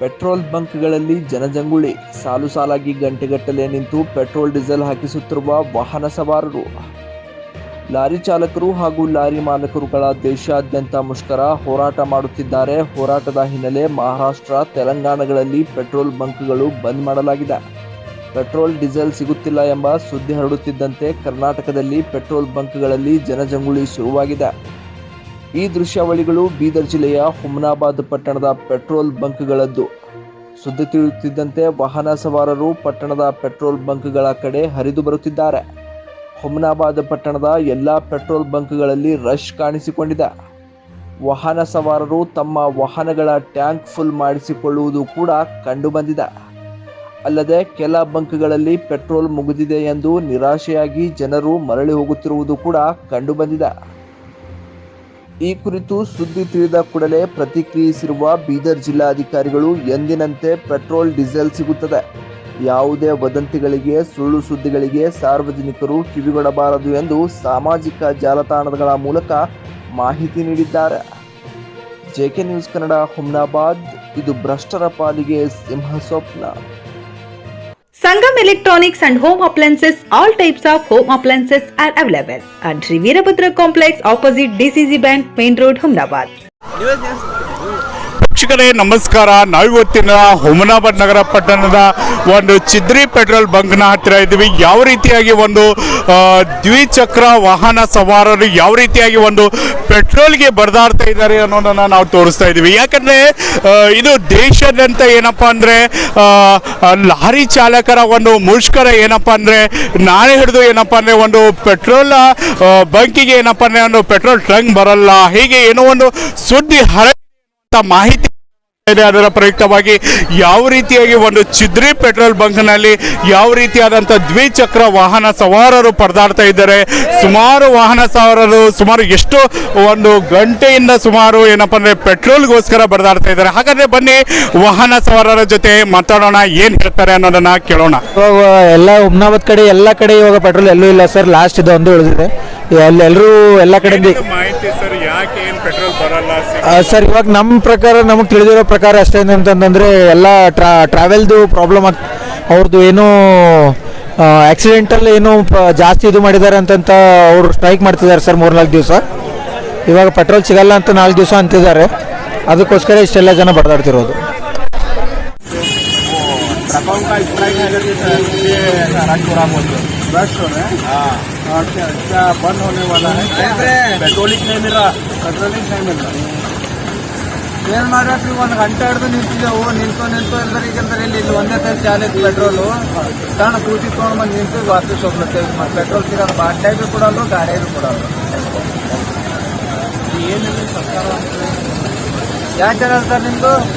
Petrol ಬಂಕ್ಗಳಲ್ಲಿ ಜನಜಂಗುಳಿ. ಸಾಲು ಸಾಲಾಗಿ ಗಂಟೆಗಟ್ಟಲೆ ನಿಂತು ಪೆಟ್ರೋಲ್ ಡೀಸೆಲ್ ಹಾಕಿಸುತ್ತಿರುವ ವಾಹನ ಸವಾರರು. ಲಾರಿ ಚಾಲಕರು ಹಾಗೂ ಲಾರಿ ಮಾಲಕರುಗಳ ದೇಶಾದ್ಯಂತ ಮುಷ್ಕರ ಹೋರಾಟ ಮಾಡುತ್ತಿದ್ದಾರೆ. ಹೋರಾಟದ ಹಿನ್ನೆಲೆ ಮಹಾರಾಷ್ಟ್ರ, ತೆಲಂಗಾಣಗಳಲ್ಲಿ ಪೆಟ್ರೋಲ್ ಬಂಕ್ಗಳು ಬಂದ್ ಮಾಡಲಾಗಿದೆ. ಪೆಟ್ರೋಲ್ ಡೀಸೆಲ್ ಸಿಗುತ್ತಿಲ್ಲ ಎಂಬ ಸುದ್ದಿ ಹರಡುತ್ತಿದ್ದಂತೆ ಕರ್ನಾಟಕದಲ್ಲಿ ಪೆಟ್ರೋಲ್ ಬಂಕ್ಗಳಲ್ಲಿ ಜನಜಂಗುಳಿ ಶುರುವಾಗಿದೆ. ಈ ದೃಶ್ಯಾವಳಿಗಳು ಬೀದರ್ ಜಿಲ್ಲೆಯ ಹುಮನಾಬಾದ್ ಪಟ್ಟಣದ ಪೆಟ್ರೋಲ್ ಬಂಕ್ಗಳದ್ದು. ಸುದ್ದಿ ತಿಳಿಯುತ್ತಿದ್ದಂತೆ ವಾಹನ ಸವಾರರು ಪಟ್ಟಣದ ಪೆಟ್ರೋಲ್ ಬಂಕ್ಗಳ ಕಡೆ ಹರಿದು ಬರುತ್ತಿದ್ದಾರೆ. ಹುಮನಾಬಾದ್ ಪಟ್ಟಣದ ಎಲ್ಲ ಪೆಟ್ರೋಲ್ ಬಂಕ್ಗಳಲ್ಲಿ ರಶ್ ಕಾಣಿಸಿಕೊಂಡಿದೆ. ವಾಹನ ಸವಾರರು ತಮ್ಮ ವಾಹನಗಳ ಟ್ಯಾಂಕ್ ಫುಲ್ ಮಾಡಿಸಿಕೊಳ್ಳುವುದು ಕೂಡ ಕಂಡುಬಂದಿದೆ. ಅಲ್ಲದೆ ಕೆಲ ಬಂಕ್ಗಳಲ್ಲಿ ಪೆಟ್ರೋಲ್ ಮುಗಿದಿದೆ ಎಂದು ನಿರಾಶೆಯಾಗಿ ಜನರು ಮರಳಿ ಹೋಗುತ್ತಿರುವುದು ಕೂಡ ಕಂಡುಬಂದಿದೆ. ಈ ಕುರಿತು ಸುದ್ದಿ ತಿಳಿದ ಕೂಡಲೇ ಪ್ರತಿಕ್ರಿಯಿಸಿರುವ ಬೀದರ್ ಜಿಲ್ಲಾಧಿಕಾರಿಗಳು, ಎಂದಿನಂತೆ ಪೆಟ್ರೋಲ್, ಡೀಸೆಲ್ ಸಿಗುತ್ತದೆ. ಯಾವುದೇ ವದಂತಿಗಳಿಗೆ, ಸುಳ್ಳು ಸುದ್ದಿಗಳಿಗೆ ಸಾರ್ವಜನಿಕರು ಕಿವಿಗೊಡಬಾರದು ಎಂದು ಸಾಮಾಜಿಕ ಜಾಲತಾಣಗಳ ಮೂಲಕ ಮಾಹಿತಿ ನೀಡಿದ್ದಾರೆ. ಜೆಕೆ ನ್ಯೂಸ್ ಕನ್ನಡ, ಹುಮ್ನಾಬಾದ್, ಇದು ಭ್ರಷ್ಟರ ಪಾಲಿಗೆ ಸಿಂಹ ಸ್ವಪ್ನ Sangam Electronics and Home Appliances, all types of home appliances are available at Sri Veerabhadra Complex opposite DCC Bank, Main Road, Humnabad. ವೀಕ್ಷಕರೇ, ನಮಸ್ಕಾರ. ನಾವಿವತ್ತಿನ ಹುಮನಾಬಾದ್ ನಗರ ಪಟ್ಟಣದ ಒಂದು ಚಿದ್ರಿ ಪೆಟ್ರೋಲ್ ಬಂಕ್ನ ಹತ್ತಿರ ಇದ್ದೀವಿ. ಯಾವ ರೀತಿಯಾಗಿ ಒಂದು ದ್ವಿಚಕ್ರ ವಾಹನ ಸವಾರರು ಯಾವ ರೀತಿಯಾಗಿ ಒಂದು ಪೆಟ್ರೋಲ್ಗೆ ಬರೆದಾಡ್ತಾ ಇದ್ದಾರೆ ಅನ್ನೋದನ್ನು ನಾವು ತೋರಿಸ್ತಾ ಇದ್ದೀವಿ. ಯಾಕಂದರೆ ಇದು ದೇಶಾದ್ಯಂತ ಏನಪ್ಪ ಅಂದ್ರೆ ಲಾರಿ ಚಾಲಕರ ಒಂದು ಮುಷ್ಕರ ಏನಪ್ಪ ಅಂದರೆ, ನಾಳೆ ಹಿಡಿದು ಏನಪ್ಪ ಅಂದ್ರೆ ಒಂದು ಪೆಟ್ರೋಲ್ ಬಂಕಿಗೆ ಏನಪ್ಪ ಅಂದ್ರೆ ಒಂದು ಪೆಟ್ರೋಲ್ ಟ್ರಂಕ್ ಬರಲ್ಲ. ಹೀಗೆ ಏನೋ ಒಂದು ಸುದ್ದಿ ಹರ ಮಾಹಿತಿ ಇದೆ. ಅದರ ಪ್ರಯುಕ್ತವಾಗಿ ಯಾವ ರೀತಿಯಾಗಿ ಒಂದು ಚಿದ್ರಿ ಪೆಟ್ರೋಲ್ ಬಂಕ್ನಲ್ಲಿ ಯಾವ ರೀತಿಯಾದಂಥ ದ್ವಿಚಕ್ರ ವಾಹನ ಸವಾರರು ಪರದಾಡ್ತಾ ಇದ್ದಾರೆ. ಸುಮಾರು ವಾಹನ ಸವಾರರು ಸುಮಾರು ಎಷ್ಟು ಒಂದು ಗಂಟೆಯಿಂದ ಸುಮಾರು ಏನಪ್ಪ ಅಂದರೆ ಪೆಟ್ರೋಲ್ಗೋಸ್ಕರ ಪರದಾಡ್ತಾ ಇದ್ದಾರೆ. ಹಾಗಾದ್ರೆ ಬನ್ನಿ ವಾಹನ ಸವಾರರ ಜೊತೆ ಮಾತಾಡೋಣ. ಏನು ಹೇಳ್ತಾರೆ ಅನ್ನೋದನ್ನ ಕೇಳೋಣ. ಇವಾಗ ಎಲ್ಲ ಉಮ್ನಾಬಾದ್ ಕಡೆ ಎಲ್ಲ ಕಡೆ ಇವಾಗ ಪೆಟ್ರೋಲ್ ಎಲ್ಲೂ ಇಲ್ಲ ಸರ್. ಲಾಸ್ಟ್ ಇದು ಒಂದು ಉಳಿದಿದೆ. ಅಲ್ಲಿ ಎಲ್ಲರೂ ಎಲ್ಲ ಕಡೆ ಮಾಹಿತಿ ಸರ್ ಯಾಕೆ ಏನು ಪೆಟ್ರೋಲ್ ಬರಲ್ಲ ಆ, ಸರ್ ಇವಾಗ ನಮ್ಮ ಪ್ರಕಾರ ನಮಗೆ ತಿಳಿದಿರೋ ಪ್ರಕಾರ ಅಷ್ಟೇ ಅಂತಂದ್ರೆ ಎಲ್ಲ ಟ್ರಾ ಟ್ರಾವೆಲ್ದು ಪ್ರಾಬ್ಲಮ್ ಆಗ್ ಅವ್ರದ್ದು ಏನೋ ಆ್ಯಕ್ಸಿಡೆಂಟಲ್ಲಿ ಏನು ಪ- ಜಾಸ್ತಿ ಇದು ಮಾಡಿದ್ದಾರೆ ಅಂತಂತ ಅವರು ಸ್ಟ್ರೈಕ್ ಮಾಡ್ತಿದ್ದಾರೆ ಸರ್ ಮೂರ್ನಾಲ್ಕು ದಿವಸ. ಇವಾಗ ಪೆಟ್ರೋಲ್ ಸಿಗಲ್ಲ ಅಂತ ನಾಲ್ಕು ದಿವಸ ಅಂತಿದ್ದಾರೆ. ಅದಕ್ಕೋಸ್ಕರ ಇಷ್ಟೆಲ್ಲ ಜನ ಬಡದಾಡ್ತಿರೋದು ट्रकों का स्ट्राइक है करके सर ये सड़क पूरा बोल बस हो रहा है हाँ अच्छा क्या बंद होने वाला है पेट्रोलिक नहीं मिल रहा पेट्रोलिक नहीं मिल रहा ಏನು ಮಾಡ್ರಿ ಒಂದು ಗಂಟೆ ಹಿಡಿದು ನಿಂತಿದ್ದೆವು ನಿಂತು ನಿಂತು ಇಲ್ದ್ರೆ ಈಗಂದ್ರೆ ಇಲ್ಲಿ ಇಲ್ಲಿ ಒಂದೇ ತರ ಚಾಲೆ ಪೆಟ್ರೋಲು ಸಣ್ಣ ಕೂತಿ ತೊಗೊಂಡು ಬಂದು ನಿಂತು ವಾಪಸ್ ಹೋಗ್ಲತ್ತೇವೆ ಮತ್ತೆ ಪೆಟ್ರೋಲ್ ಸಿಗೋದು ಬಾಟ್ಲಾಗಿ ಕೊಡಲ್ಲ ಗಾಡಿಯಾಗಿ ಕೊಡಲ್ಲ ಏನಿಲ್ಲ ಸರ್ಕಾರ ಯಾಕೆ ಸರ್ ನಿಮ್ಮದು ಟಿವಿಎಸ್